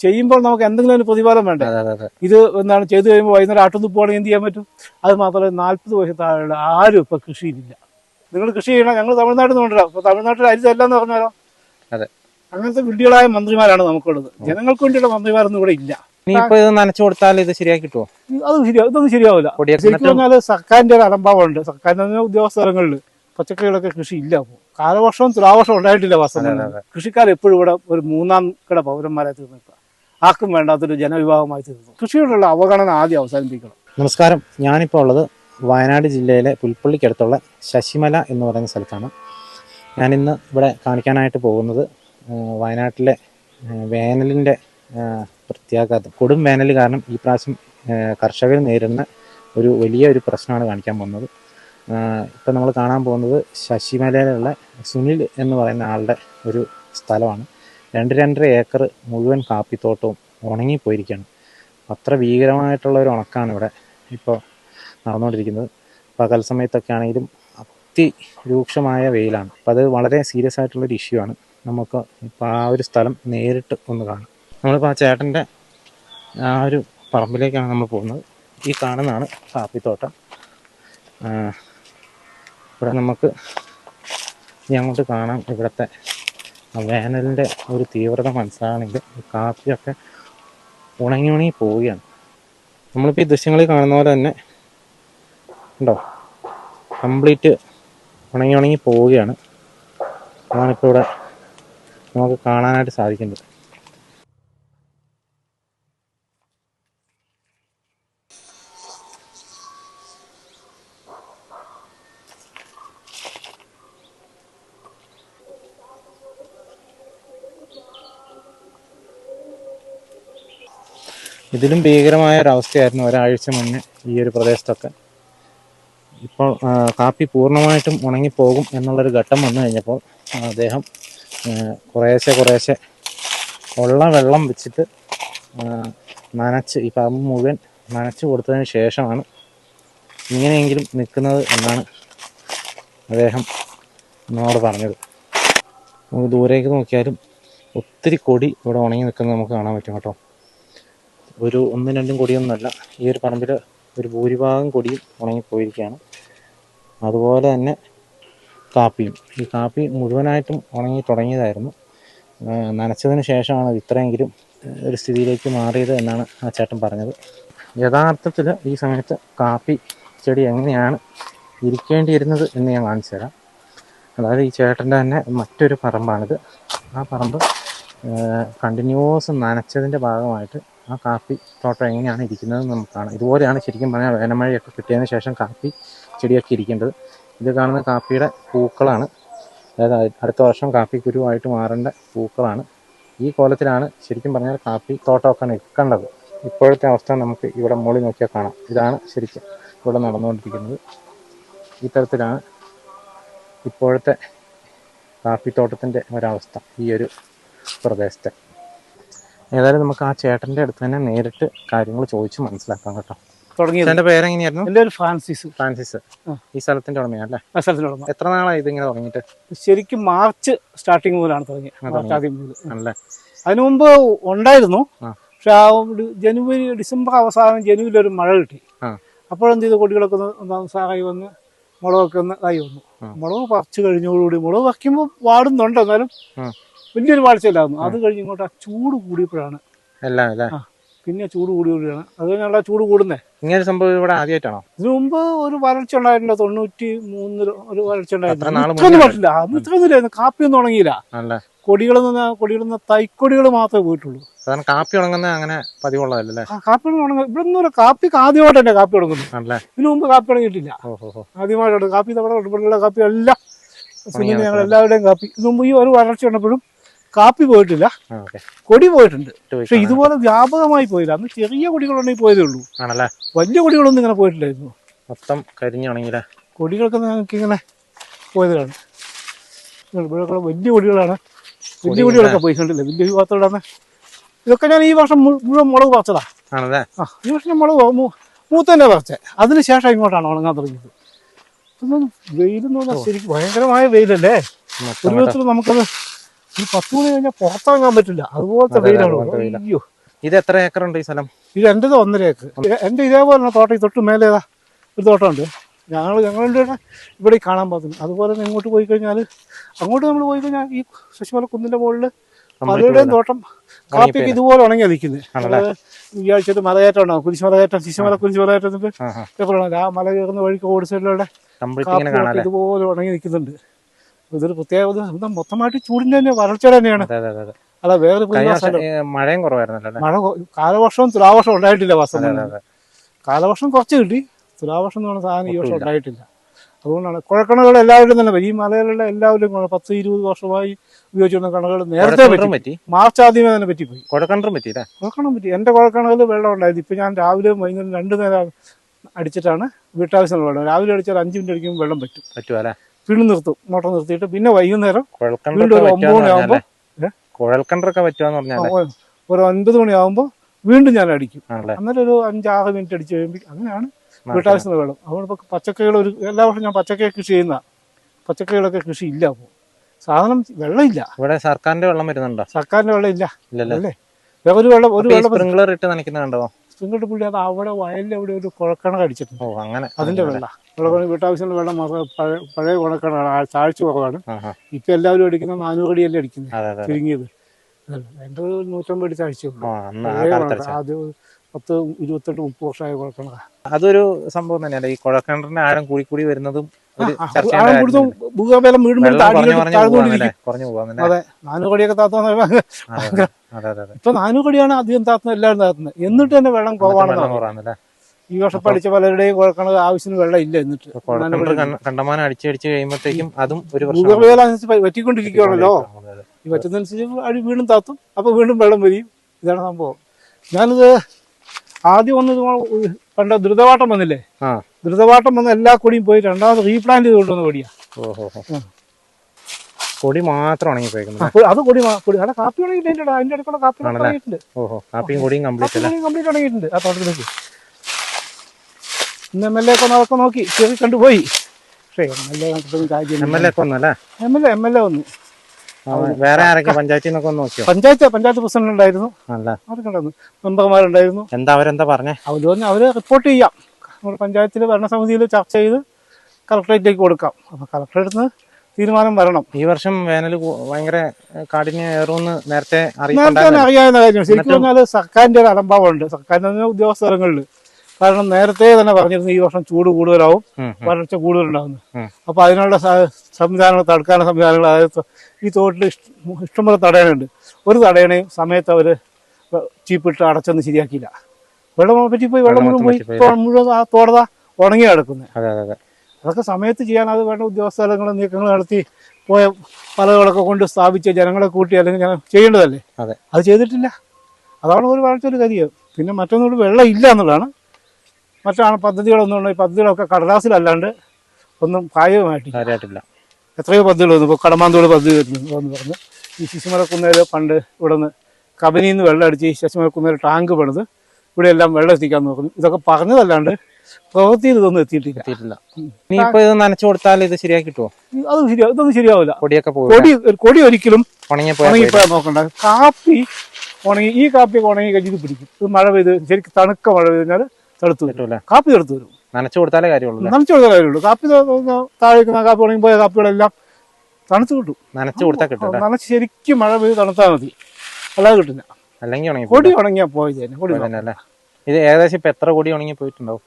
ചെയ്യുമ്പോൾ നമുക്ക് എന്തെങ്കിലും ഒരു പ്രതിഫലം വേണ്ടേ? ഇത് എന്താണ് ചെയ്തു കഴിയുമ്പോൾ വൈകുന്നേരം ആട്ടുന്നു പോകണമെങ്കിൽ എന്ത് ചെയ്യാൻ പറ്റും? അത് മാത്രമല്ല നാൽപ്പത് വയസ്സ് താഴെയുള്ള ആരും ഇപ്പൊ കൃഷിയിലില്ല. നിങ്ങൾ കൃഷി ചെയ്യണം. ഞങ്ങൾ തമിഴ്നാട്ടിൽ നിന്ന് കൊണ്ടുവരാം. അപ്പൊ തമിഴ്നാട്ടിൽ അരി തല്ലാന്ന് പറഞ്ഞാലോ? അതെ. അങ്ങനത്തെ വിഡ്ഢികളായ മന്ത്രിമാരാണ് നമുക്കുള്ളത്. ജനങ്ങൾക്ക് വേണ്ടിയുള്ള മന്ത്രിമാരൊന്നും ഇവിടെ ഇല്ല. ഇത് നനച്ചു കൊടുത്താൽ ഇത് ശരിയാക്കി കിട്ടുമോ അത് ശരിയാ ഇതൊന്നും ശരിയാവില്ല ശരിക്കും പറഞ്ഞാൽ സർക്കാരിന്റെ ഒരു അലംഭാവമുണ്ട് സർക്കാരിന്റെ ഉദ്യോഗസ്ഥലങ്ങളിൽ പച്ചക്കറികളൊക്കെ കൃഷി ഇല്ല കാലവർഷവും തുലാവർഷവും ഉണ്ടായിട്ടില്ല അതെ. കൃഷിക്കാർ എപ്പോഴും ഇവിടെ ഒരു മൂന്നാം കിട പൗരന്മാരെ തീർന്നിട്ട് ആർക്കും വേണ്ടാത്തൊരു ജനവിഭാഗമായി തീർന്നു. കൃഷിയോടുള്ള അവഗണന ആദ്യം അവസാനിപ്പിക്കണം. നമസ്കാരം. ഞാനിപ്പോൾ ഉള്ളത് വയനാട് ജില്ലയിലെ പുൽപ്പള്ളിക്കടുത്തുള്ള ശശിമല എന്ന് പറയുന്ന സ്ഥലത്താണ്. ഞാനിന്ന് ഇവിടെ കാണിക്കാനായിട്ട് പോകുന്നത് വയനാട്ടിലെ വേനലിന്റെ പ്രത്യാഘാതം. കൊടും വേനൽ കാരണം ഈ പ്രാവശ്യം കർഷകർ നേരിടുന്ന ഒരു വലിയ ഒരു പ്രശ്നമാണ് കാണിക്കാൻ പോകുന്നത്. ഇപ്പം നമ്മൾ കാണാൻ പോകുന്നത് ശശിമലയിലുള്ള സുനിൽ എന്ന് പറയുന്ന ആളുടെ ഒരു സ്ഥലമാണ്. രണ്ട് രണ്ടര ഏക്കർ മുഴുവൻ കാപ്പിത്തോട്ടവും ഉണങ്ങിപ്പോയിരിക്കുകയാണ്. അത്ര ഭീകരമായിട്ടുള്ള ഒരു ഉണക്കാണ് ഇവിടെ ഇപ്പോൾ നടന്നുകൊണ്ടിരിക്കുന്നത്. പകൽ സമയത്തൊക്കെ ആണെങ്കിലും അതിരൂക്ഷമായ വെയിലാണ്. അപ്പോൾ അത് വളരെ സീരിയസ് ആയിട്ടുള്ളൊരു ഇഷ്യൂ ആണ്. നമുക്ക് ഇപ്പോൾ ആ ഒരു സ്ഥലം നേരിട്ട് ഒന്ന് കാണാം. നമ്മളിപ്പോൾ ആ ചേട്ടന്റെ ആ ഒരു പറമ്പിലേക്കാണ് നമ്മൾ പോകുന്നത്. ഈ കാണുന്നതാണ് കാപ്പിത്തോട്ടം. ഇവിടെ നമുക്ക് ഇനി അങ്ങോട്ട് കാണാം ഇവിടുത്തെ വേനലിന്റെ ഒരു തീവ്രത മനസ്സിലാണെങ്കിൽ കാപ്പിയൊക്കെ ഉണങ്ങി ഉണങ്ങി പോവുകയാണ്. നമ്മളിപ്പോൾ ഈ ദൃശ്യങ്ങളിൽ കാണുന്ന പോലെ തന്നെ ഉണ്ടോ? കംപ്ലീറ്റ് ഉണങ്ങി ഉണങ്ങി പോവുകയാണ് അതാണിപ്പോൾ ഇവിടെ നമുക്ക് കാണാനായിട്ട് സാധിക്കുന്നത്. ഇതിലും ഭീകരമായ ഒരവസ്ഥയായിരുന്നു ഒരാഴ്ച മുന്നേ ഈ ഒരു പ്രദേശത്തൊക്കെ. ഇപ്പോൾ കാപ്പി പൂർണമായിട്ടും ഉണങ്ങിപ്പോകും എന്നുള്ളൊരു ഘട്ടം വന്നു കഴിഞ്ഞപ്പോൾ അദ്ദേഹം കുറേശ്ശെ കുറേശ്ശെ ഉള്ള വെള്ളം വെച്ചിട്ട് നനച്ച് ഈ പറമ്പ് മുഴുവൻ നനച്ച് കൊടുത്തതിന് ശേഷമാണ് ഇങ്ങനെയെങ്കിലും നിൽക്കുന്നത് എന്നാണ് അദ്ദേഹം എന്നോട് പറഞ്ഞത്. നമുക്ക് ദൂരേക്ക് നോക്കിയാലും ഒത്തിരി കൊടി ഇവിടെ ഉണങ്ങി നിൽക്കുന്നത് നമുക്ക് കാണാൻ പറ്റും കേട്ടോ. ഒരു ഒന്നും രണ്ടും കൊടിയൊന്നുമല്ല. ഈ ഒരു പറമ്പിൽ ഒരു ഭൂരിഭാഗം കൊടിയും ഉണങ്ങിപ്പോയിരിക്കുകയാണ്. അതുപോലെ തന്നെ കാപ്പിയും. ഈ കാപ്പി മുഴുവനായിട്ടും ഉണങ്ങി തുടങ്ങിയതായിരുന്നു. നനച്ചതിന് ശേഷമാണ് ഇത്രയെങ്കിലും ഒരു സ്ഥിതിയിലേക്ക് മാറിയത് എന്നാണ് ആ ചേട്ടൻ പറഞ്ഞത്. യഥാർത്ഥത്തിൽ ഈ സമയത്ത് കാപ്പി ചെടി എങ്ങനെയാണ് ഇരിക്കേണ്ടിയിരുന്നത് എന്ന് ഞാൻ കാണിച്ചു തരാം. അതായത് ഈ ചേട്ടന്റെ തന്നെ മറ്റൊരു പറമ്പാണിത്. ആ പറമ്പ് കണ്ടിന്യൂസ് നനച്ചതിന്റെ ഭാഗമായിട്ട് ആ കാപ്പി തോട്ടം എങ്ങനെയാണ് ഇരിക്കുന്നത് നമുക്ക് കാണാം. ഇതുപോലെയാണ് ശരിക്കും പറഞ്ഞാൽ വേനമഴയൊക്കെ കിട്ടിയതിന് ശേഷം കാപ്പി ചെടിയൊക്കെ ഇരിക്കേണ്ടത് ഇത് കാണുന്ന കാപ്പിയുടെ പൂക്കളാണ്. അതായത് അടുത്ത വർഷം കാപ്പി കുരുവായിട്ട് മാറേണ്ട പൂക്കളാണ്. ഈ കോലത്തിലാണ് ശരിക്കും പറഞ്ഞാൽ കാപ്പി തോട്ടമൊക്കെ നിൽക്കേണ്ടത് ഇപ്പോഴത്തെ അവസ്ഥ നമുക്ക് ഇവിടെ മുകളിൽ നോക്കിയാൽ കാണാം. ഇതാണ് ശരിക്കും ഇവിടെ നടന്നുകൊണ്ടിരിക്കുന്നത്. ഈ തരത്തിലാണ് ഇപ്പോഴത്തെ കാപ്പിത്തോട്ടത്തിന്റെ ഒരവസ്ഥ. ഈ ഒരു പ്രദേശത്തെ. ഏതായാലും നമുക്ക് ആ ചേട്ടന്റെ അടുത്ത് തന്നെ നേരിട്ട് കാര്യങ്ങൾ ചോദിച്ച് മനസ്സിലാക്കാം കേട്ടോ. തുടങ്ങിയത്? ചേട്ടന്റെ പേരെങ്ങനെയായിരുന്നു? എന്റെ ഒരു ഫ്രാൻസിസ്. ഫ്രാൻസിസ്. ഈ സ്ഥലത്തിന്റെ ഉടമയാണല്ലേ ആ ഉടമ. എത്ര നാളായി ഇതിങ്ങനെ തുടങ്ങിയിട്ട്? ശരിക്കും മാർച്ച് സ്റ്റാർട്ടിങ് മുതലാണ് തുടങ്ങിയത്. മാർച്ച് ആദ്യം മുതൽ. ആണല്ലേ? അതിനു മുമ്പ് ഉണ്ടായിരുന്നു. പക്ഷെ ആ ഒരു ജനുവരി ഡിസംബർ അവസാനം ജനുവരി ഒരു മഴ കിട്ടി. അപ്പോഴെന്ത് ചെയ്തു? കൊടികളൊക്കെ ഒന്ന് സഹായി സാറായി വന്ന് മുളകൊക്കെ ഒന്ന് ഇതായി വന്നു. മുളക് പറിച്ചു കഴിഞ്ഞോടുകൂടി. മുളക് പറിക്കുമ്പോൾ വാടുന്നുണ്ട്. എന്നാലും. വലിയൊരു വാഴ്ചയില്ലായിരുന്നു അത് കഴിഞ്ഞ് ഇങ്ങോട്ട് ആ ചൂട് കൂടിയപ്പോഴാണ്. എല്ലാം അല്ലേ? പിന്നെ ചൂട് കൂടി കൂടിയാണ് അത് കഴിഞ്ഞാൽ ചൂട് കൂടുന്നേ. ഇങ്ങനെ സംഭവം ഇവിടെ ആദ്യമായിട്ടാണോ? ഇതിനു മുമ്പ് ഒരു വരൾച്ച ഉണ്ടായിട്ടില്ല. തൊണ്ണൂറ്റി മൂന്നിൽ ഒരു വരൾച്ച ഉണ്ടായിരുന്നു. പറ്റില്ല അന്ന് ഇത്രയൊന്നും കാപ്പി കാപ്പിയൊന്നും ഉണങ്ങിയില്ല. കൊടികളിൽ നിന്ന് കൊടികളിൽ നിന്ന് തൈക്കൊടികൾ മാത്രമേ പോയിട്ടുള്ളൂ. കാരണം കാപ്പി ഉണങ്ങുന്ന അങ്ങനെ പതിവുള്ളതല്ലേ കാപ്പി ഉണങ്ങ ഇവിടെ നിന്ന് കാപ്പിക്ക് ആദ്യമായിട്ട് തന്നെ കാപ്പി ഉണങ്ങുന്നു. അല്ലേ? ഇതിനു മുമ്പ് കാപ്പി ഉണങ്ങിയിട്ടില്ല. ആദ്യമായിട്ടാണ് കാപ്പി നമ്മുടെ ഇവിടെയുള്ള കാപ്പി എല്ലാം ഞങ്ങൾ എല്ലാവരുടെയും കാപ്പി. ഇതിനു മുമ്പ് ഈ ഒരു വരൾച്ച ഉണ്ടപ്പോഴും കാപ്പി പോയിട്ടില്ല. കൊടി പോയിട്ടുണ്ട്. പക്ഷെ ഇതുപോലെ വ്യാപകമായി പോയില്ല. അന്ന് ചെറിയ കൊടികളുണ്ടെങ്കിൽ പോയതേ ഉള്ളൂ. ആണല്ലേ? വലിയ കൊടികളൊന്നും ഇങ്ങനെ പോയിട്ടില്ലായിരുന്നു. മൊത്തം കരിഞ്ഞാണെങ്കിലേ കൊടികളൊക്കെ ഞങ്ങൾക്ക് ഇങ്ങനെ പോയതാണ്. ഇവിടെയൊക്കെ ഇവിടെ വലിയ കൊടികളാണ്. വലിയ കൊടികളൊക്കെ പോയിട്ടുണ്ടല്ലേ വലിയ വിഭാഗത്തോടാണ് ഇതൊക്കെ ഞാൻ ഈ വർഷം മുഴുവൻ മുളക് പറിച്ചതാ. ആണല്ലേ? ആ ഈ വർഷം ഞാൻ മുളക് മൂത്തന്നെ പറിച്ചേ. അതിന് ശേഷം ഇങ്ങോട്ടാണ് ഉണങ്ങാൻ തുടങ്ങിയത്. വെയിലെന്ന് പറഞ്ഞാൽ ശരിക്കും ഭയങ്കരമായ വെയിലല്ലേ? ഒരു വിധത്തിൽ നമുക്കത് ഈ പത്ത് മണി കഴിഞ്ഞാൽ പുറത്തിറങ്ങാൻ പറ്റില്ല. അതുപോലത്തെ അതെ, വെയിലാണ്. അയ്യോ. ഇത് എത്ര ഏക്കർ ഉണ്ട് ഈ സ്ഥലം? ഇത് എന്റെത് ഒന്നര ഏക്കർ. എന്റെ ഇതേപോലെ തോട്ടം. ഈ തൊട്ട് മേലേതാ ഒരു തോട്ടമുണ്ട്. ഞങ്ങൾ ഞങ്ങളുടെ ഇവിടെ കാണാൻ പറ്റുന്നു അതുപോലെ തന്നെ ഇങ്ങോട്ട് പോയി കഴിഞ്ഞാൽ അങ്ങോട്ട് നമ്മൾ പോയി കഴിഞ്ഞാൽ ഈ ശശിമല കുന്നിന്റെ മുകളിൽ പലരുടെയും തോട്ടം കാപ്പിക്ക് ഇതുപോലെ ഉണങ്ങിയാ നിൽക്കുന്നത്? ഈ ആഴ്ച മലകയറ്റം ഉണ്ടാവും കുരിശുമലകയറ്റം ശിശുമല കുരിശുമലകയറ്റത്തിൽ ആ ആ. മല കയറുന്ന വഴിക്ക് ഓടി സൈഡിലൂടെ ഇതുപോലെ ഉണങ്ങി നിൽക്കുന്നുണ്ട് ഇതൊരു പ്രത്യേകത ഇത് മൊത്തമായിട്ട് ചൂടിന്റെ തന്നെ വരൾച്ച തന്നെയാണ്. അല്ല വേറെ മഴയും കുറവായിരുന്നല്ലോ മഴ കാലവർഷവും തുലാവർഷവും ഉണ്ടായിട്ടില്ല വാസം അതെ അതെ കാലവർഷം കുറച്ച് കിട്ടി. തുലാവർഷം എന്ന് പറഞ്ഞ സാധനം ഈ വർഷം ഉണ്ടായിട്ടില്ല. അതുകൊണ്ടാണ് കുഴക്കണകൾ എല്ലാവരും തന്നെ ഈ മലയിലുള്ള എല്ലാവരും പത്ത് ഇരുപത് വർഷമായി ഉപയോഗിച്ചിരുന്ന കണകൾ നേരത്തെ പറ്റി. മാർച്ച് ആദ്യമേ തന്നെ പറ്റിപ്പോയി. കുഴക്കണ്ടറും പറ്റി കുഴക്കണം പറ്റി. എന്റെ കുഴക്കണകൾ വെള്ളം ഉണ്ടായിരുന്നു. ഇപ്പൊ ഞാൻ രാവിലെ വൈകുന്നേരം രണ്ടു നേരം അടിച്ചിട്ടാണ് വീട്ടാവശ്യം വെള്ളം രാവിലെ അടിച്ചാൽ അഞ്ച് മിനിറ്റ് അടിക്കുമ്പോൾ വെള്ളം പറ്റും. പറ്റുമോ അല്ലേ? വീണ്ടും നിർത്തും. മോട്ടർ നിർത്തിയിട്ട് പിന്നെ വൈകുന്നേരം വീണ്ടും ഒരു ഒമ്പത് മണിയാകുമ്പോൾ പറ്റുമെന്ന് പറഞ്ഞാലേ? ഒരു ഒൻപത് മണിയാകുമ്പോൾ വീണ്ടും ഞാൻ അടിക്കും. അന്നേരം ഒരു അഞ്ചാറ് മിനിറ്റ് അടിച്ചു കഴിയുമ്പോൾ അങ്ങനെയാണ് വീട്ടാവശ്യത്തിന് വെള്ളം. അതുകൊണ്ട് ഇപ്പോൾ പച്ചക്കറികൾ ഒരു എല്ലാ വർഷവും ഞാൻ പച്ചക്കറി കൃഷി ചെയ്യുന്ന പച്ചക്കറികളൊക്കെ കൃഷി ഇല്ല അപ്പോൾ സാധനം വെള്ളമില്ല. ഇവിടെ സർക്കാരിന്റെ വെള്ളം വരുന്നുണ്ടോ? സർക്കാരിന്റെ വെള്ളം ഇല്ല. ഇല്ലല്ലോ? അല്ലേ? ഒരു വെള്ളം ഒരു വെള്ളം സ്പ്രിംഗ്ലർ ഇട്ട് നനയ്ക്കുന്നുണ്ടോ സ്പ്രിംഗ്ലർ പുള്ളി അത് അവിടെ വയലിൽ അവിടെ ഒരു കുഴക്കണ അടിച്ചിട്ടുണ്ട്. അങ്ങനെ. അതിന്റെ വെള്ളം. വെള്ളം വീട്ടാവശ്യത്തിന് വെള്ളം മാത്രം പഴയ കുഴക്കണാണ് താഴ്ച കുറവാണ്. ഇപ്പൊ എല്ലാവരും അടിക്കുന്ന നാനൂറ് അടിയല്ലേ അടിക്കുന്നത്? അതെ അതെ ചുരുങ്ങിയത്. എന്റെ നൂറ്റമ്പത് അടി. ആദ്യം ഒരു പത്ത് ഇരുപത്തെട്ട് മുപ്പത് വർഷമായ കുഴക്കണ അതൊരു സംഭവം തന്നെയല്ലേ? ഈ കുഴൽക്കിണറിന്റെ ആഴം കൂടി കൂടി വരുന്നതും ഭൂകമ്പലം അതെ താത്തുന്ന അതെ അതെ അതെ അതെ ഇപ്പൊ നാനൂറ് കടിയാണ് അധികം താത്തുന്നത് എല്ലാവരും താത്തുന്നത്. എന്നിട്ട് തന്നെ വെള്ളം കുറവാണ് ഈ വർഷം പഠിച്ച പലരുടെയും കുഴക്കണ ആവശ്യത്തിന് വെള്ളം ഇല്ല എന്നിട്ട്. കണ്ടമാനം അടിച്ചടിച്ച് കഴിയുമ്പോഴത്തേക്കും അതും ഒരു ഭൂഗർഭജലം അനുസരിച്ച് അതെ. ഈ പറ്റുന്നതനുസരിച്ച് അടി വീണ്ടും താത്തും അപ്പൊ വീണ്ടും വെള്ളം വരും ഇതാണ് സംഭവം. ഞാനിത് ആദ്യം വന്നത് പണ്ട ദ്രുതവാട്ടം വന്നില്ലേ? ദ്രുതവാട്ടം വന്ന എല്ലാ കൊടിയും പോയി രണ്ടാമത് റീപ്ലാന്റ് ചെയ്ത് കൊണ്ടുവന്ന കൊടിയാ കൊടി മാത്രം അത് കൊടി കൊടി അവിടെ കാപ്പി ഉണങ്ങിയിട്ടുണ്ട് അതിന്റെ ഇടയ്ക്കുള്ള കാപ്പി? ഉണങ്ങിയിട്ടുണ്ട്. കാപ്പിയും കൊടിയും കംപ്ലീറ്റ് കംപ്ലീറ്റ് ഉണങ്ങിയിട്ടുണ്ട്. ആ തോട്ടത്തിലേക്ക്. ഇന്ന് എം എൽ എ ഒക്കെ അതൊക്കെ നോക്കി ചെറിയ കണ്ടുപോയി. പക്ഷേ M L A കണ്ടിട്ടൊന്നും M L A M L A M L A വന്നു വേറെ ആരൊക്കെ പഞ്ചായത്തിൽ നിന്നൊക്കെ നോക്കിയോ? പഞ്ചായത്ത് പഞ്ചായത്ത് പ്രസിഡന്റ് ഉണ്ടായിരുന്നു. അവരൊക്കെ ഉണ്ടായിരുന്നു മെമ്പർമാരുണ്ടായിരുന്നു. എന്താ അവരെന്താ പറഞ്ഞേ? അവർ പറഞ്ഞു അവർ റിപ്പോർട്ട് ചെയ്യാം. നമ്മുടെ പഞ്ചായത്തിൽ ഭരണസമിതിയിൽ ചർച്ച ചെയ്ത് കളക്ടറേറ്റിലേക്ക് കൊടുക്കാം. അപ്പൊ കളക്ടറേറ്റിൽ നിന്ന് തീരുമാനം വരണം. ഈ വർഷം വേനൽ ഭയങ്കര ഏഹ്, കാഠിന്യമേറുമെന്ന് നേരത്തെ നേരത്തെ അറിയാവുന്ന കാര്യമാണ്. ശരിക്കും പറഞ്ഞാൽ സർക്കാരിന്റെ ഒരു അലംഭാവമുണ്ട്. സർക്കാരിന്റെ ഉദ്യോഗസ്ഥ തലങ്ങളിൽ. കാരണം നേരത്തെ തന്നെ പറഞ്ഞിരുന്നു ഈ വർഷം ചൂട് കൂടുതലാവും. വരൾച്ച കൂടുതലുണ്ടാകുന്നു. അപ്പൊ അതിനുള്ള സംവിധാനങ്ങൾ തടുക്കാനുള്ള സംവിധാനങ്ങൾ അതായത് ഈ തോട്ടിൽ ഇഷ്ടം- ഇഷ്ടംപോലെ തടയണുണ്ട്. ഒരു തടയണയും സമയത്ത് അവർ ചീപ്പിട്ട് അടച്ചൊന്നും ശരിയാക്കിയില്ല. വെള്ളം പറ്റിപ്പോയി വെള്ളം മുഴുവൻ പോയി മുഴുവൻ ആ തോടത ഉണങ്ങി കിടക്കുന്നത് അതെ അതെ അതെ. അതൊക്കെ സമയത്ത് ചെയ്യാൻ അത് വേണ്ട ഉദ്യോഗസ്ഥലങ്ങളും നീക്കങ്ങൾ നടത്തി പോയ പലകളൊക്കെ കൊണ്ട് സ്ഥാപിച്ച് ജനങ്ങളെ കൂട്ടി അല്ലെങ്കിൽ ജനം ചെയ്യേണ്ടതല്ലേ? അത്. ചെയ്തിട്ടില്ല. അതാണ് ഒരു വളർച്ച ഒരു കാര്യം പിന്നെ മറ്റൊന്നുകൂടി വെള്ളം ഇല്ല എന്നുള്ളതാണ് മറ്റാണ് പദ്ധതികളൊന്നും ഈ പദ്ധതികളൊക്കെ കടലാസിലല്ലാണ്ട് ഒന്നും കായികമായിട്ടില്ല. കാര്യമായിട്ടില്ല. എത്രയോ പദ്ധതികൾ വന്നു. ഇപ്പോൾ കടമാന്തോട് പദ്ധതി വരുന്നു എന്ന് പറഞ്ഞ് ഈ ശിശുമലക്കുന്നേൽ പണ്ട് ഇവിടെ നിന്ന് കബനിയിൽ നിന്ന് വെള്ളം അടിച്ച് ശിശുമലക്കുന്നേൽ ടാങ്ക് പണിത് ഇവിടെ എല്ലാം വെള്ളം എത്തിക്കാൻ നോക്കുന്നു. ഇതൊക്കെ പറഞ്ഞതല്ലാണ്ട് പ്രവൃത്തിയിൽ ഇതൊന്നും എത്തിയിട്ടില്ല. എത്തിയിട്ടില്ല. ഇനിയിപ്പോ ഇത് നനച്ചു കൊടുത്താൽ ഇത് ശരിയാക്കി കിട്ടുമോ അത് ശരിയാ ഇതൊന്നും ശരിയാവില്ല. കൊടിയൊക്കെ കൊടി കൊടി ഒരിക്കലും നോക്കണ്ട. കാപ്പി ഉണങ്ങി ഈ കാപ്പി ഉണങ്ങി കഴിഞ്ഞ് ഇത് പിടിക്കും. ഇത് മഴ പെയ്ത് ശരിക്കും തണുക്ക മഴ പെയ്ത് കഴിഞ്ഞാൽ തടുത്തു വരും. കിട്ടൂല കാപ്പി തടുത്തു വരും. നനച്ചു കൊടുത്താലേ കാര്യമുള്ളൂ നനച്ചു കൊടുത്താലേ കാര്യമുള്ളൂ. കാപ്പി ത- താഴെ കാപ്പി ഉണങ്ങി പോയ കാപ്പികളെല്ലാം തണുത്ത് കിട്ടും. നനച്ചു കൊടുത്താൽ കിട്ടും നനച്ച് ശരിക്കും മഴ പെയ്ത് തണുത്താൽ മതി. അല്ലാതെ കിട്ടില്ല. അല്ലെങ്കിൽ ഉണങ്ങി കൊടി ഉണങ്ങിയാൽ പോയത് തന്നെ കൊടി അല്ലേ? ഇത് ഏകദേശം ഇപ്പൊ എത്ര കൊടി ഉണങ്ങി പോയിട്ടുണ്ടാവും?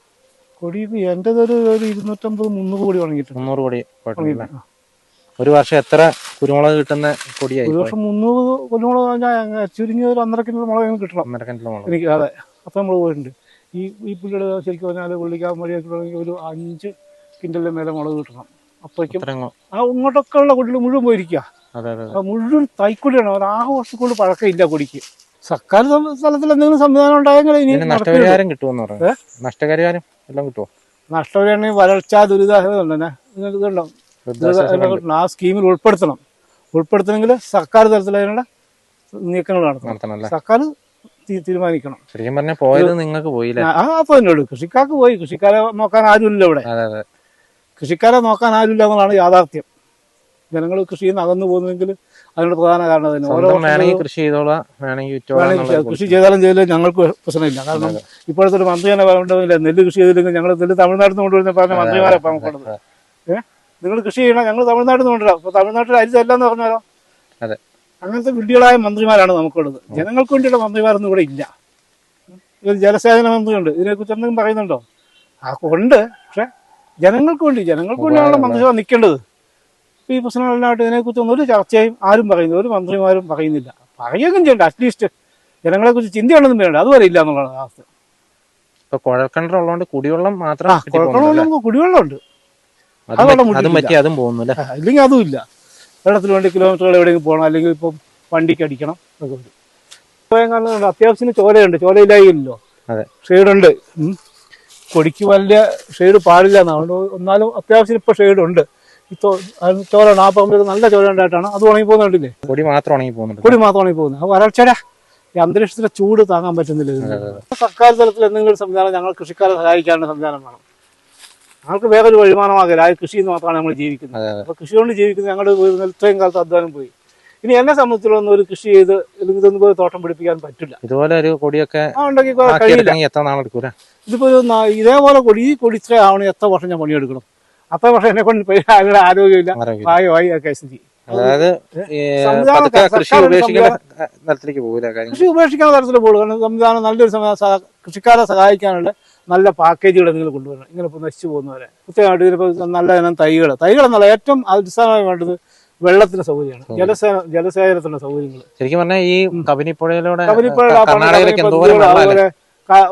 കൊടി എന്റെ ഒരു ഒരു ഇരുന്നൂറ്റമ്പത് മുന്നൂറ് കൊടി ഉണങ്ങിയിട്ടുണ്ട്. മുന്നൂറ് കൊടി ഒരു വർഷം എത്ര കുരുമുളക് കിട്ടുന്ന കൊടിയായി ഒരു വർഷം മുന്നൂറ് കുരുമുളക് ചുരുങ്ങിയ ഒരു ഒന്നര കിലോ മുളക് കിട്ടണം. ഒന്നര കിലോ മുളക്. എനിക്ക് അതെ അപ്പൊ നമ്മൾ പോയിട്ടുണ്ട്. ഈ ഈ പുള്ളിയുടെ ശരിക്കും പറഞ്ഞാൽ പുള്ളിക്കാൻ വഴിയൊക്കെ ഒരു അഞ്ച് കിൻഡലിന്റെ മേലെ മുളക് കിട്ടണം. അപ്പോഴേക്കും ആ ഇങ്ങോട്ടൊക്കെ ഉള്ള കൊടികൾ മുഴുവൻ പോയിരിക്കുക. മുഴുവൻ തൈക്കൊടിയാണ്. ആ വർഷം കൊണ്ട് പഴക്കമില്ല കൊടിക്ക്. സർക്കാർ തലത്തിൽ സ്ഥലത്തിൽ എന്തെങ്കിലും സംവിധാനം ഉണ്ടായെങ്കിൽ ഇനി. നഷ്ടപരിഹാരം കിട്ടുമെന്ന് പറഞ്ഞു. നഷ്ടപരിഹാരം എല്ലാം കിട്ടുമോ നഷ്ടപരിഹാരം വരൾച്ച ദുരിതാശ്വാസം ആ സ്കീമിൽ ഉൾപ്പെടുത്തണം. ഉൾപ്പെടുത്തണമെങ്കിൽ സർക്കാർ തലത്തിൽ അതിനുള്ള നീക്കങ്ങൾ നടത്തണം. സർക്കാർ തീരുമാനിക്കണം. ശരിക്കും പറഞ്ഞാൽ പോയത് നിങ്ങൾക്ക് പോയില്ല? ആ അപ്പൊ കൃഷിക്കാർക്ക് പോയി. കൃഷിക്കാരെ നോക്കാൻ ആരുമില്ല ഇവിടെ. അതെ അതെ. കൃഷിക്കാരെ നോക്കാൻ ആരുമില്ല എന്നുള്ളതാണ് യാഥാർത്ഥ്യം. ജനങ്ങൾ കൃഷി നിന്ന് അകന്നു പോകുന്നെങ്കിൽ അതിനുള്ള പ്രധാന കാരണം തന്നെ. ഓരോ വേണമെങ്കിൽ കൃഷി ചെയ്തോളാം. വേണമെങ്കിൽ വിറ്റോളാം വേണമെങ്കിൽ കൃഷി ചെയ്താലും ചെയ്തില്ല ഞങ്ങൾക്ക് പ്രശ്നമില്ല. കാരണം ഇപ്പോഴത്തെ ഒരു മന്ത്രി തന്നെ പറഞ്ഞിട്ടില്ല നെല്ല് കൃഷി ചെയ്തില്ലെങ്കിൽ ഞങ്ങൾ നെല്ല് തമിഴ്നാട്ടിൽ നിന്ന് കൊണ്ടുവരുന്ന പറഞ്ഞ മന്ത്രിമാരെ നമുക്കുള്ളത് ഏഹ് നിങ്ങൾ കൃഷി ചെയ്യണം. ഞങ്ങൾ തമിഴ്നാട്ടിൽ നിന്ന് കൊണ്ടുവരാം. അപ്പൊ തമിഴ്നാട്ടിൽ അരി തല്ലെന്ന് പറഞ്ഞാലോ? അതെ. അങ്ങനത്തെ വിഡ്ഢികളായ മന്ത്രിമാരാണ് നമുക്കുള്ളത്. ജനങ്ങൾക്ക് വേണ്ടിയുള്ള മന്ത്രിമാരൊന്നും ഇവിടെ ഇല്ല. ഒരു ജലസേചന മന്ത്രിയുണ്ട്. ഇതിനെക്കുറിച്ച് എന്തെങ്കിലും പറയുന്നുണ്ടോ? ആ ഉണ്ട്. പക്ഷെ ജനങ്ങൾക്ക് വേണ്ടി ജനങ്ങൾക്ക് വേണ്ടിയാണല്ലോ മന്ത്രിസഭ നിൽക്കേണ്ടത്. ഈ പ്രശ്നങ്ങളിലായിട്ട് ഇതിനെക്കുറിച്ചൊന്നും ഒരു ചർച്ചയും ആരും പറയുന്നില്ല. ഒരു മന്ത്രിമാരും പറയുന്നില്ല. പറയുകയും ചെയ്യണ്ട. അറ്റ്ലീസ്റ്റ് ജനങ്ങളെ ജനങ്ങളെക്കുറിച്ച് ചിന്തയുണ്ടെന്നും വേണ്ട അതുവരെ ഇല്ല എന്നുള്ളതാണ് അവസ്ഥ. ഇപ്പൊ കുഴൽക്കിണർ ഉള്ളതുകൊണ്ട് കുടിവെള്ളം മാത്രം ആ കുടിവെള്ളം ഉണ്ട് അതും പോകുന്നില്ല. ഇല്ലെങ്കിൽ അതും ഇല്ല. വെള്ളത്തിന് വേണ്ടി കിലോമീറ്ററുകൾ എവിടെയെങ്കിലും പോകണം. അല്ലെങ്കിൽ ഇപ്പം വണ്ടിക്ക് അടിക്കണം. ഒക്കെ വരും. കാലം അത്യാവശ്യത്തിന് ചോലയുണ്ട്. ചോലയില്ലായില്ലോ ഷെയ്ഡുണ്ട്. കൊടിക്ക് വലിയ ഷെയ്ഡ് പാടില്ല എന്നാണ് എന്നാലും അത്യാവശ്യം ഇപ്പൊ ഷെയ്ഡ് ഉണ്ട് ചോല പറമ്പിൽ നല്ല ചോല ഉണ്ടായിട്ടാണ്. അത് ഉണങ്ങി പോകുന്നുണ്ടല്ലേ കൊടി മാത്രം ഉണങ്ങി പോകുന്നുണ്ട്. കൊടി മാത്രം ഉണങ്ങി പോകുന്നത്. വരൾച്ചയുടെ ഈ അന്തരീക്ഷത്തിലെ ചൂട് താങ്ങാൻ പറ്റുന്നില്ല. സർക്കാർ തലത്തിൽ എന്തെങ്കിലും സംവിധാനം ഞങ്ങൾ കൃഷിക്കാരെ സഹായിക്കാനുള്ള സംവിധാനം വേണം. ഞങ്ങൾക്ക് വേറൊരു വരുമാനമാകില്ല. ആ കൃഷിയിൽ നിന്ന് മാത്രമാണ് നമ്മൾ ജീവിക്കുന്നത്. അപ്പൊ കൃഷി കൊണ്ട് ജീവിക്കുന്ന ഞങ്ങളുടെ ഇത്രയും കാലത്ത് അധ്വാനം പോയി. ഇനി എന്നെ സംബന്ധിച്ചിടത്തോളം ഒരു കൃഷി ചെയ്ത് അല്ലെങ്കിൽ ഇതൊന്നും പോയി തോട്ടം പിടിപ്പിക്കാൻ പറ്റില്ല. ഇതുപോലെ ഒരു കൊടിയൊക്കെ ആ ഉണ്ടെങ്കിൽ കഴിയില്ല. ഇതിപ്പോ ഒരു ഇതേപോലെ കൊടി ഈ കൊടി ഇത്ര ആവണം എത്ര വർഷം ഞാൻ പണിയെടുക്കണം? അത്ര വർഷം എന്നെ കൊണ്ട് ആരോഗ്യമില്ല. ഒക്കെ സ്ഥിതി അതായത് കൃഷി ഉപേക്ഷിക്കാൻ തരത്തിൽ പോകും കാരണം സംവിധാനം നല്ലൊരു സംവിധാനം കൃഷിക്കാരെ സഹായിക്കാനുള്ള നല്ല പാക്കേജുകൾ നിങ്ങൾ കൊണ്ടുവരണം. ഇങ്ങനെ ഇപ്പോൾ നശിച്ചു പോകുന്നവരെ. കൃത്യമായിട്ട് ഇതിനിപ്പോൾ നല്ല ഇനം തൈകൾ തൈകൾ എന്നുള്ള ഏറ്റവും അടിസ്ഥാനമായി വേണ്ടത് വെള്ളത്തിന്റെ സൗകര്യമാണ്. ജലസേന ജലസേചനത്തിന്റെ സൗകര്യങ്ങൾ ശരിക്കും പറഞ്ഞാൽ ഈ കബനിപ്പുഴയിലൂടെ അതുപോലെ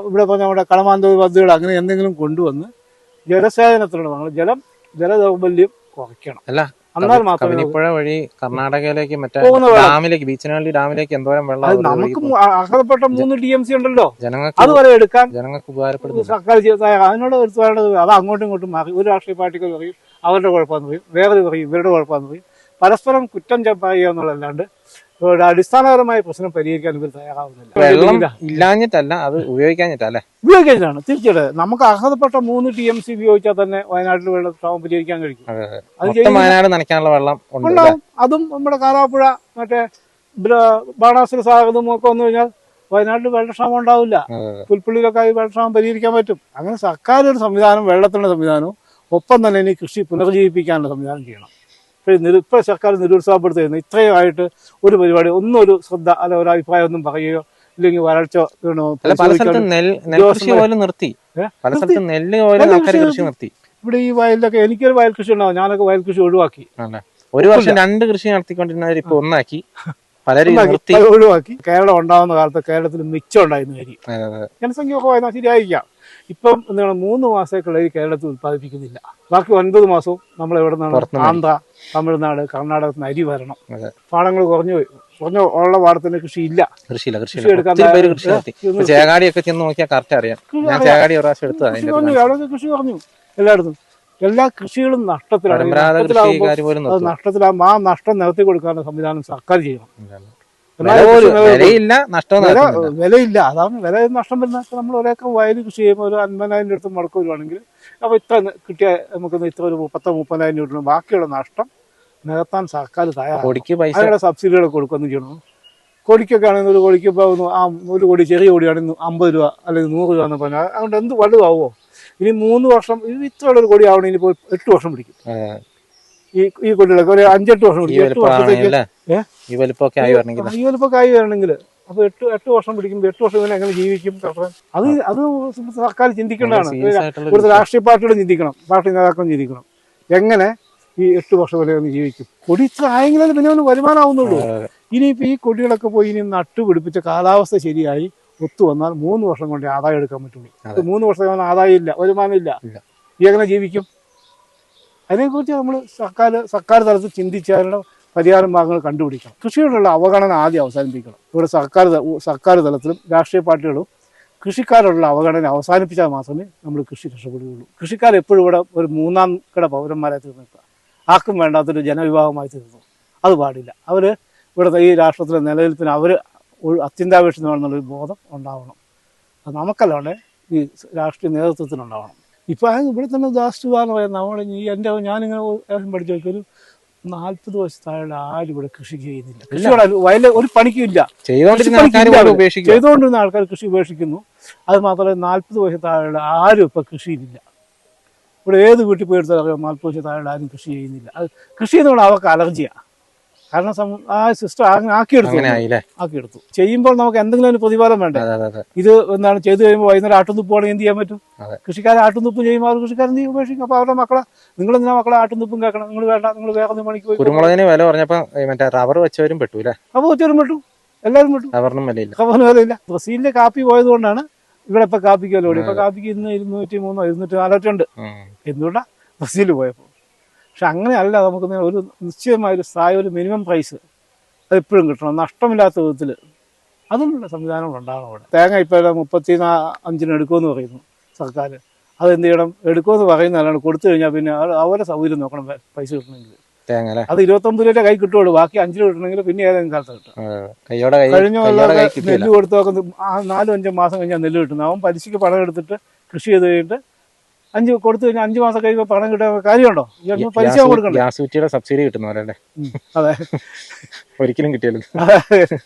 ഇവിടെ പറഞ്ഞ നമ്മുടെ കളമാന്തോതി പദ്ധതികൾ അങ്ങനെ എന്തെങ്കിലും കൊണ്ടുവന്ന് ജലസേചനത്തിനുള്ള നമ്മൾ ജലം ജലദൗർബല്യം കുറയ്ക്കണം. അല്ല എന്നാൽ മാത്രമേ കബനിപ്പുഴ വഴി കർണാടകയിലേക്ക് മറ്റേ. ഡാമിലേക്ക് ബീച്ചിനാളി ഡാമിലേക്ക് എന്തോരം വെള്ളം നമുക്ക് അർഹതപ്പെട്ട മൂന്ന് ഡി എം സി ഉണ്ടല്ലോ. ജനങ്ങൾക്ക് അതുവരെ എടുക്കാൻ ജനങ്ങൾക്ക് ഉപകാരപ്പെടുന്നു സർക്കാർ അതിനോട് ഒരു അത് അങ്ങോട്ടും ഇങ്ങോട്ടും മാറി. ഒരു രാഷ്ട്രീയ പാർട്ടിക്ക് പറയും അവരുടെ കുഴപ്പമെന്ന് പറയും വേറൊരു പറയും ഇവരുടെ കുഴപ്പമെന്ന് പറയും. പരസ്പരം കുറ്റം പറയുക എന്നുള്ളതല്ലാണ്ട് അടിസ്ഥാനപരമായ പ്രശ്നം പരിഹരിക്കാൻ ഇവർ തയ്യാറാവുന്നില്ല. വെള്ളം ഇല്ലാഞ്ഞിട്ടല്ല അത് ഉപയോഗിക്കാഞ്ഞിട്ടല്ലേ? ഉപയോഗിക്കാനാണ് തീർച്ചയായിട്ടും. നമുക്ക് അർഹതപ്പെട്ട മൂന്ന് ടി എം സി ഉപയോഗിച്ചാൽ തന്നെ വയനാട്ടിൽ വെള്ളക്ഷാമം പരിഹരിക്കാൻ കഴിക്കും. അതെ, വയനാട് നനയ്ക്കാനുള്ള വെള്ളം ഉണ്ട് ഉണ്ടാവും. അതും നമ്മുടെ കാരാപ്പുഴ മറ്റേ ബാണാസുര സാഗതം ഒക്കെ വന്നു കഴിഞ്ഞാൽ വയനാട്ടിൽ വെള്ളക്ഷാമം ഉണ്ടാവില്ല. പുൽപ്പുള്ളിയിലൊക്കെ ആയി വെള്ളക്ഷാമം പരിഹരിക്കാൻ പറ്റും. അങ്ങനെ സർക്കാർ ഒരു സംവിധാനം വെള്ളത്തിന്റെ സംവിധാനവും ഒപ്പം തന്നെ ഇനി കൃഷി പുനർജീവിപ്പിക്കാനുള്ള സംവിധാനം ചെയ്യണം. ഇപ്പോൾ സർക്കാർ നിരുത്സാഹപ്പെടുത്തുന്നു ഇത്രയും ആയിട്ട് ഒരു പരിപാടി ഒന്നും ഒരു ശ്രദ്ധ അല്ല ഒരു അഭിപ്രായം ഒന്നും പറയുകയോ ഇല്ലെങ്കിൽ വരൾച്ച നിർത്തി? പല സ്ഥലത്തും നെല്ല് കൃഷി നിർത്തി. ഇവിടെ ഈ വയലിലൊക്കെ എനിക്കൊരു വയൽ കൃഷി ഉണ്ടാവും. ഞാനൊക്കെ വയൽ കൃഷി ഒഴിവാക്കി. ഒരു വർഷം രണ്ട് കൃഷി നടത്തിക്കൊണ്ടിരുന്നവർ ഇപ്പൊ ഒന്നാക്കി. പലരും ഒഴിവാക്കി. കേരളം ഉണ്ടാവുന്ന കാലത്ത് കേരളത്തിൽ മിച്ചം ഉണ്ടായിരുന്നു. ജനസംഖ്യ ശരിയായിരിക്കാം. ഇപ്പം എന്താണ് മൂന്ന് മാസത്തേക്കുള്ള അരി കേരളത്തിൽ ഉത്പാദിപ്പിക്കുന്നില്ല. ബാക്കി ഒൻപത് മാസവും നമ്മൾ എവിടെ നിന്നാണ്? ആന്ധ്ര തമിഴ്നാട് കർണാടകത്തിൽ നിന്ന് അരി വരണം. പാടങ്ങൾ കുറഞ്ഞു പോയി. കുറഞ്ഞ ഉള്ള പാടത്തിന് കൃഷി ഇല്ല കൃഷിയില്ല. കൃഷി ചേകാടിയൊക്കെ ചെന്ന് നോക്കിയാൽ കറക്റ്റ് അറിയാം. ഞാൻ അറിയാം. ചേകാടി ഒരു പ്രാവശ്യം എടുത്തതാ കൃഷി കുറഞ്ഞു. എല്ലായിടത്തും. എല്ലാ കൃഷികളും നഷ്ടത്തിലാണ് നഷ്ടത്തിലാകുമ്പോൾ നഷ്ടത്തിലാകുമ്പോൾ ആ നഷ്ടം നികത്തി കൊടുക്കാനുള്ള സംവിധാനം സർക്കാർ ചെയ്യണം. വിലയില്ല നഷ്ടം വിലയില്ല. അതാണ് വില നഷ്ടം വരുന്ന നമ്മൾ ഒരേക്കർ വയൽ കൃഷി ചെയ്യുമ്പോൾ ഒരു അൻപതിനായിരം അടുത്ത് മുടക്ക് വരുവാണെങ്കിൽ അപ്പൊ ഇത്ര കിട്ടിയ നമുക്ക് ഇത്ര ഒരു പത്തോ മുപ്പതിനായിരം രൂപ ബാക്കിയുള്ള നഷ്ടം നികത്താൻ സർക്കാർ തയ്യാറാണ്. അതിനുള്ള സബ്സിഡികളൊക്കെ കൊടുക്കുന്നു ചെയ്യണം കോടിക്കൊക്കെ ആണെങ്കിൽ ഒരു കോടിക്ക് ഇപ്പോൾ ആ ഒരു കോടി ചെറിയ കോടിയാണെങ്കിൽ അമ്പത് രൂപ അല്ലെങ്കിൽ നൂറ് രൂപ എന്ന് പറഞ്ഞാൽ അതുകൊണ്ട് എന്ത് വലുതാവോ? ഇനി മൂന്ന് വർഷം ഇത്ര ഇത്രയുള്ള ഒരു കോടി ആവണമെങ്കിൽ ഇപ്പോൾ എട്ട് വർഷം പിടിക്കും. ഈ ഈ കൊല്ലികളൊക്കെ ഒരു അഞ്ചെട്ട് വർഷം പിടിക്കും. എട്ട് വർഷത്തേക്ക് ഏഹ് ഈ വലിപ്പമൊക്കെ ആയി വരണമെങ്കിൽ ഈ ആയി വരണമെങ്കിൽ. അപ്പൊ എട്ട് എട്ട് വർഷം പിടിക്കും എട്ട് വർഷം ഇവനെ എങ്ങനെ ജീവിക്കും കർഷകൻ? അത് അത് സർക്കാർ ചിന്തിക്കേണ്ടതാണ്. ഒരു രാഷ്ട്രീയ പാർട്ടിയോട് ചിന്തിക്കണം. പാർട്ടി നേതാക്കളും ചിന്തിക്കണം. എങ്ങനെ ഈ എട്ട് വർഷം വരെ ഒന്ന് ജീവിക്കും? കൊടി ഇത്ര ആയെങ്കിലേ പിന്നെ ഒന്ന് വരുമാനമാവുന്നുള്ളൂ ഇനിയിപ്പോ ഈ കൊടികളൊക്കെ പോയി ഇനി നട്ടു പിടിപ്പിച്ച കാലാവസ്ഥ ശരിയായി. ഒത്തു വന്നാൽ മൂന്ന് വർഷം കൊണ്ട് ആദായം എടുക്കാൻ പറ്റുള്ളൂ. മൂന്ന് വർഷം ആദായം ഇല്ല വരുമാനം ഇല്ല. ഈ എങ്ങനെ ജീവിക്കും? അതിനെക്കുറിച്ച് നമ്മൾ സർക്കാർ സർക്കാർ തലത്തിൽ ചിന്തിച്ച് പരിഹാര മാർഗങ്ങൾ കണ്ടുപിടിക്കണം. കൃഷിയോടുള്ള അവഗണന ആദ്യം അവസാനിപ്പിക്കണം. ഇവിടെ സർക്കാർ സർക്കാർ തലത്തിലും രാഷ്ട്രീയ പാർട്ടികളും കൃഷിക്കാരോടുള്ള അവഗണന അവസാനിപ്പിച്ചാൽ മാത്രമേ നമ്മൾ കൃഷി രക്ഷപ്പെടുകയുള്ളൂ. കൃഷിക്കാർ എപ്പോഴും ഇവിടെ ഒരു മൂന്നാം കിട പൗരന്മാരായി തീർന്നിക്കുക ആർക്കും വേണ്ടാത്തൊരു ജനവിഭാഗമായി തീർന്നു. അത് പാടില്ല. അവർ ഇവിടുത്തെ ഈ രാഷ്ട്രത്തിലെ നിലനിൽപ്പിന് അവർ അത്യന്താപേക്ഷിതമാണെന്നുള്ളൊരു ബോധം ഉണ്ടാവണം. അത് നമുക്കല്ലാണ്ട് ഈ രാഷ്ട്രീയ നേതൃത്വത്തിനുണ്ടാവണം. ഇപ്പൊ ഇവിടെ തന്നെ ദാസ്റ്റുക എന്ന് പറയുന്നത് നമ്മൾ ഈ എന്റെ ഞാനിങ്ങനെ ഏകദേശം പഠിച്ചു നോക്കി ഒരു നാൽപ്പത് വയസ്സായുള്ള ആരും ഇവിടെ കൃഷി ചെയ്യുന്നില്ല. കൃഷിയോട് വയലിൽ ഒരു പണിക്കും ഇല്ല. ചെയ്തുകൊണ്ടിരുന്ന ആൾക്കാർ കൃഷി ഉപേക്ഷിക്കുന്നു. അത് മാത്രമല്ല നാൽപ്പത് വയസ്സ് താഴെയുള്ള ആരും ഇപ്പൊ കൃഷിയിലില്ല ഇവിടെ ഏത് വീട്ടിൽ പോയി എടുത്താലും നാല്പത് നാൽപ്പത് വയസ്സ് താഴെയുള്ള ആരും കൃഷി ചെയ്യുന്നില്ല. അത് കൃഷി എന്നുള്ള അവർക്ക് അലർജിയാണ് കാരണം ആ സിസ്റ്റം ആക്കിയെടുത്തു. ആക്കിയെടുത്തു. ചെയ്യുമ്പോൾ നമുക്ക് എന്തെങ്കിലും ഒരു പ്രതിഫലം വേണ്ടേ? ഇത് എന്താണ് ചെയ്തു കഴിയുമ്പോൾ വൈകുന്നേരം ആട്ടുംതുപ്പാണെങ്കിൽ എന്ത് ചെയ്യാൻ പറ്റും? കൃഷിക്കാരൻ കൃഷിക്കാരെ ആട്ടുംതുപ്പും ചെയ്യുമ്പോൾ അവർ കൃഷിക്കാരൻ ചെയ്യും? ഉപേക്ഷിക്കും. അപ്പൊ അവരുടെ മക്കളെ നിങ്ങൾ എന്തിനാ മക്കളെ ആട്ടുന്നുപ്പും കേൾക്കണം? നിങ്ങൾ വേണ്ട നിങ്ങൾ വേറെ പണിക്ക് പോയി കുരുമുളകിന് വില പറഞ്ഞപ്പോ മറ്റേ റബ്ബർ വെച്ചവരും പെട്ടു അപ്പോൾ വെച്ചവരും പെട്ടു. എല്ലാവരും പെട്ടു. റബ്ബറിനും വിലയില്ല. കവറിന് വിലയില്ല. ബ്രസീലിലെ കാപ്പി പോയത് കൊണ്ടാണ് ഇവിടെ ഇപ്പൊ കാപ്പിക്ക് വില കൂടി. ഇപ്പൊ കാപ്പിക്ക് ഇന്ന് ഇരുന്നൂറ്റി മൂന്നോ ഇരുന്നൂറ്റി നാലോ ഉണ്ട്. എന്തുകൊണ്ടാ? ബ്രസീൽ പോയപ്പോൾ പക്ഷെ അങ്ങനെയല്ല നമുക്ക് ഒരു നിശ്ചയമായ ഒരു സ്ഥായി ഒരു മിനിമം പ്രൈസ് അത് എപ്പോഴും കിട്ടണം. നഷ്ടമില്ലാത്ത വിധത്തിൽ അതിനുള്ള സംവിധാനങ്ങൾ ഉണ്ടാകണം അവിടെ. തേങ്ങ ഇപ്പോൾ മുപ്പത്തി നാ അഞ്ചിന് എടുക്കുമെന്ന് പറയുന്നു സർക്കാർ അത് എന്ത് ചെയ്യണം? എടുക്കുമെന്ന് പറയുന്നതല്ലാണ്ട് കൊടുത്തു കഴിഞ്ഞാൽ പിന്നെ അവരെ സൗകര്യം നോക്കണം പൈസ കിട്ടണമെങ്കിൽ തേങ്ങ അത് ഇരുപത്തൊമ്പത് രൂപ കൈ കിട്ടുള്ളൂ ബാക്കി അഞ്ച് രൂപ കിട്ടണമെങ്കിൽ പിന്നെ ഏതെങ്കിലും കാലത്ത് കിട്ടും. കഴിഞ്ഞ നെല്ല് കൊടുത്തൊക്കെ നാലും അഞ്ചും മാസം കഴിഞ്ഞാൽ നെല്ല് കിട്ടുന്നു അവൻ പലിശയ്ക്ക് പണം എടുത്തിട്ട് കൃഷി ചെയ്ത് കഴിഞ്ഞിട്ട് അഞ്ച് കൊടുത്തു കഴിഞ്ഞാൽ അഞ്ച് മാസം കഴിയുമ്പോൾ പണം കിട്ടാൻ കാര്യമുണ്ടോ? പലിശ കൊടുക്കണ്ടേ? ഗ്യാസ് കുറ്റിയുടെ സബ്സിഡി കിട്ടുന്നവരല്ലേ? പോലെ അതെ. ഒരിക്കലും കിട്ടിയല്ലോ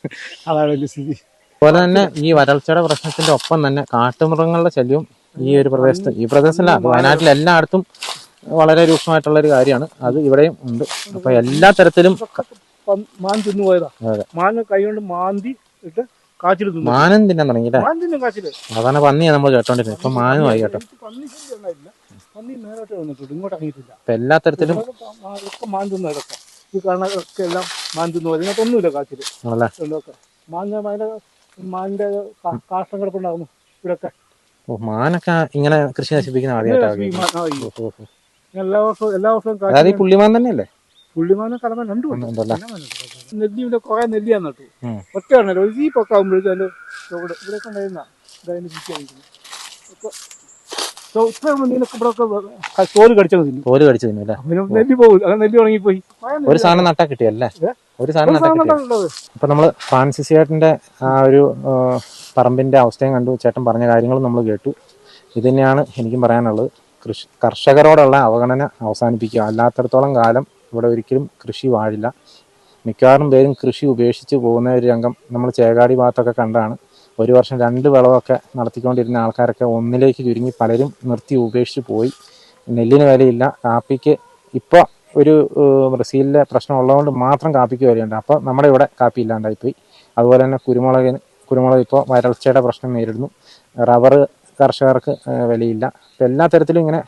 അതാണ് വലിയ സ്ഥിതി. അതുപോലെ തന്നെ ഈ വരൾച്ചയുടെ പ്രശ്നത്തിന്റെ ഒപ്പം തന്നെ കാട്ടുമൃഗങ്ങളുടെ ശല്യവും ഈ ഒരു പ്രദേശത്ത് ഈ പ്രദേശത്തല്ല അത് വയനാട്ടിൽ എല്ലായിടത്തും വളരെ രൂക്ഷമായിട്ടുള്ള ഒരു കാര്യമാണ്. അത് ഇവിടെയും ഉണ്ട്. അപ്പൊ എല്ലാ തരത്തിലും മാൻ തിന്നുപോയതാ. മാൻ കൈ കൊണ്ട് മാന്തി ഇട്ട് കാച്ചിൽ തിന്നു. മാനം തിന്നാൻ തുടങ്ങിയില്ലേ? മാൻ തിന്നും സാധാരണ പന്നിയാ നമ്മൾ കേട്ടോണ്ടിരുന്നത്. ഇപ്പൊ മാനുമായി കേട്ടോ. എനിക്ക് പന്നി ശല്യം ഉണ്ടായില്ല പന്നി മേലോട്ട് വന്നിട്ടുണ്ട് ഇങ്ങോട്ട് ഇറങ്ങിയിട്ടില്ല. ഇപ്പൊ എല്ലാ തരത്തിലും ഇതൊക്കെ മാ- ഇതൊക്കെ മാൻ തിന്നു ഇതൊക്കെ ഈ കാണൊക്കെ എല്ലാം മാൻ തിന്നു. ഇതിനകത്തൊന്നുമില്ല കാച്ചിൽ ആണല്ലേ? ഇതൊക്കെ അതിന്റെ മാനിന്റെ കാഷ്ടം കിടപ്പുണ്ടാകുന്നു ഓ മാനൊക്കെ ഇങ്ങനെ കൃഷി നശിപ്പിക്കുന്ന ആദ്യമായിട്ടാണ് എല്ലാ വർഷവും എല്ലാ വർഷവും കാച്ചിൽ അതായത് ഈ പുള്ളിമാൻ തന്നെയല്ലേ? പുള്ളിമാനും കലമാൻ രണ്ടും നെല്ലിന്റെ ഉണ്ടല്ലേ നെല്ലി ഇവിടെ കുറെ നെല്ലിയാ നട്ടു ഉം. ഒറ്റയാണല്ലോ ഈ പൊക്കാകുമ്പോഴേക്കും അതിന്റെ ചുവട്. ഇവിടെ ഉണ്ടായിരുന്ന ഇതായിരുന്നു ഇവിടെ ഒക്കെ തോൽ കടിച്ചു തിന്നു അല്ലേ? നെല്ലി പോകും. നെല്ലി ഉണങ്ങിപ്പോയി. ഒരു സാധനം നട്ടാ കിട്ടിയല്ലേ? ഒരു സാധനം അപ്പൊ നമ്മൾ ഫ്രാൻസിസ് ചേട്ടന്റെ ആ ഒരു പറമ്പിന്റെ അവസ്ഥയും കണ്ടു. ചേട്ടൻ പറഞ്ഞ കാര്യങ്ങളും നമ്മൾ കേട്ടു. ഇത് തന്നെയാണ് എനിക്കും പറയാനുള്ളത്. കൃഷി കർഷകരോടുള്ള അവഗണന അവസാനിപ്പിക്കുക. അല്ലാത്തടത്തോളം കാലം ഇവിടെ ഒരിക്കലും കൃഷി വാഴില്ല. മിക്കവാറും പേരും കൃഷി ഉപേക്ഷിച്ച് പോകുന്ന ഒരു രംഗം നമ്മൾ ചേകാടി ഭാഗത്തൊക്കെ കണ്ടാണ്. ഒരു വർഷം രണ്ട് വിളവൊക്കെ നടത്തിക്കൊണ്ടിരുന്ന ആൾക്കാരൊക്കെ ഒന്നിലേക്ക് ചുരുങ്ങി പലരും നിർത്തി ഉപേക്ഷിച്ച് പോയി. നെല്ലിന് വിലയില്ല. കാപ്പിക്ക് ഇപ്പോൾ ഒരു ബ്രസീലിലെ പ്രശ്നം ഉള്ളതുകൊണ്ട് മാത്രം കാപ്പിക്ക് വിലയുണ്ട്. അപ്പോൾ നമ്മുടെ ഇവിടെ കാപ്പി ഇല്ലാണ്ടായിപ്പോയി. അതുപോലെ തന്നെ കുരുമുളകിന് കുരുമുളക് ഇപ്പോൾ വരൾച്ചയുടെ പ്രശ്നം നേരിടുന്നു. റബ്ബർ കർഷകർക്ക് വിലയില്ല. എല്ലാ തരത്തിലും ഇങ്ങനെ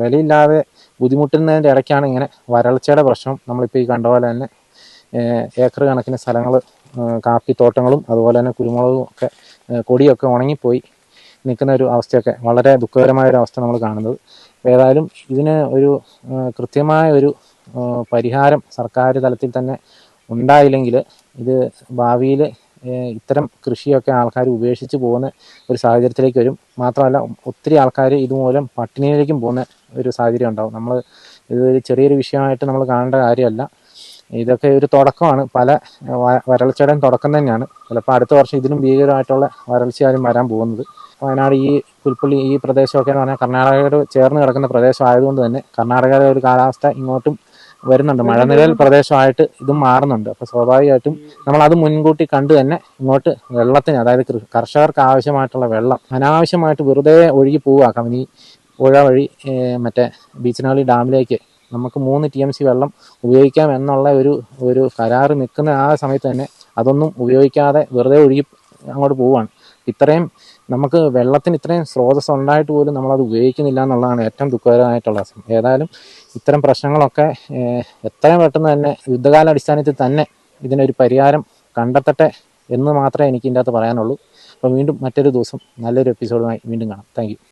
വിലയില്ലാതെ ബുദ്ധിമുട്ടുന്നതിന്റെ ഇടയ്ക്കാണ് ഇങ്ങനെ വരൾച്ചയുടെ പ്രശ്നം. നമ്മളിപ്പോൾ ഈ കണ്ട പോലെ തന്നെ ഏക്കർ കണക്കിന് സ്ഥലങ്ങൾ കാപ്പിത്തോട്ടങ്ങളും അതുപോലെ തന്നെ കുരുമുളകും ഒക്കെ കൊടിയൊക്കെ ഉണങ്ങിപ്പോയി നിൽക്കുന്ന ഒരു അവസ്ഥയൊക്കെ വളരെ ദുഃഖകരമായ ഒരു അവസ്ഥ നമ്മൾ കാണുന്നത്. ഏതായാലും ഇതിന് ഒരു കൃത്യമായ ഒരു പരിഹാരം സർക്കാർ തലത്തിൽ തന്നെ ഉണ്ടായില്ലെങ്കിൽ ഇത് ഭാവിയിൽ ഇത്തരം കൃഷിയൊക്കെ ആൾക്കാർ ഉപേക്ഷിച്ച് പോകുന്ന ഒരു സാഹചര്യത്തിലേക്ക് വരും. മാത്രമല്ല ഒത്തിരി ആൾക്കാർ ഇതുമൂലം പട്ടിണിയിലേക്കും പോകുന്ന ഒരു സാഹചര്യം ഉണ്ടാവും. നമ്മൾ ഇത് ഒരു ചെറിയൊരു വിഷയമായിട്ട് നമ്മൾ കാണേണ്ട കാര്യമല്ല. ഇതൊക്കെ ഒരു തുടക്കമാണ്. പല വരൾച്ചയുടെ തുടക്കം തന്നെയാണ്. ചിലപ്പോൾ അടുത്ത വർഷം ഇതിലും ഭീകരമായിട്ടുള്ള വരൾച്ചയാലും വരാൻ പോകുന്നത്. വയനാട് ഈ പുൽപ്പള്ളി ഈ പ്രദേശമൊക്കെ എന്ന് പറഞ്ഞാൽ കർണാടകയോട് ചേർന്ന് കിടക്കുന്ന പ്രദേശം ആയതുകൊണ്ട് തന്നെ കർണാടകയുടെ ഒരു കാലാവസ്ഥ ഇങ്ങോട്ടും വരുന്നുണ്ട്. മഴനിഴൽ പ്രദേശമായിട്ട് ഇതും മാറുന്നുണ്ട്. അപ്പോൾ സ്വാഭാവികമായിട്ടും നമ്മൾ അത് മുൻകൂട്ടി കണ്ടു തന്നെ ഇങ്ങോട്ട് വെള്ളത്തിന് അതായത് കർഷകർക്ക് ആവശ്യമായിട്ടുള്ള വെള്ളം അനാവശ്യമായിട്ട് വെറുതെ ഒഴുകി പോവുക. കമ്പനി പുഴ വഴി മറ്റേ ബീച്ചനാളി ഡാമിലേക്ക് നമുക്ക് മൂന്ന് ടി എം സി വെള്ളം ഉപയോഗിക്കാം എന്നുള്ള ഒരു ഒരു കരാറ് നിൽക്കുന്ന ആ സമയത്ത് തന്നെ അതൊന്നും ഉപയോഗിക്കാതെ വെറുതെ ഒഴുകി അങ്ങോട്ട് പോവുകയാണ്. ഇത്രയും നമുക്ക് വെള്ളത്തിന് ഇത്രയും സ്രോതസ് ഉണ്ടായിട്ട് പോലും നമ്മളത് ഉപയോഗിക്കുന്നില്ല എന്നുള്ളതാണ് ഏറ്റവും ദുഃഖകരമായിട്ടുള്ള ഏതായാലും ഇത്തരം പ്രശ്നങ്ങളൊക്കെ എത്രയും പെട്ടെന്ന് തന്നെ യുദ്ധകാലാടിസ്ഥാനത്തിൽ തന്നെ ഇതിനൊരു പരിഹാരം കണ്ടെത്തട്ടെ എന്ന് മാത്രമേ എനിക്ക് അകത്ത് പറയാനുള്ളൂ. അപ്പോൾ വീണ്ടും മറ്റൊരു ദിവസം നല്ലൊരു എപ്പിസോഡുമായി വീണ്ടും കാണാം. താങ്ക്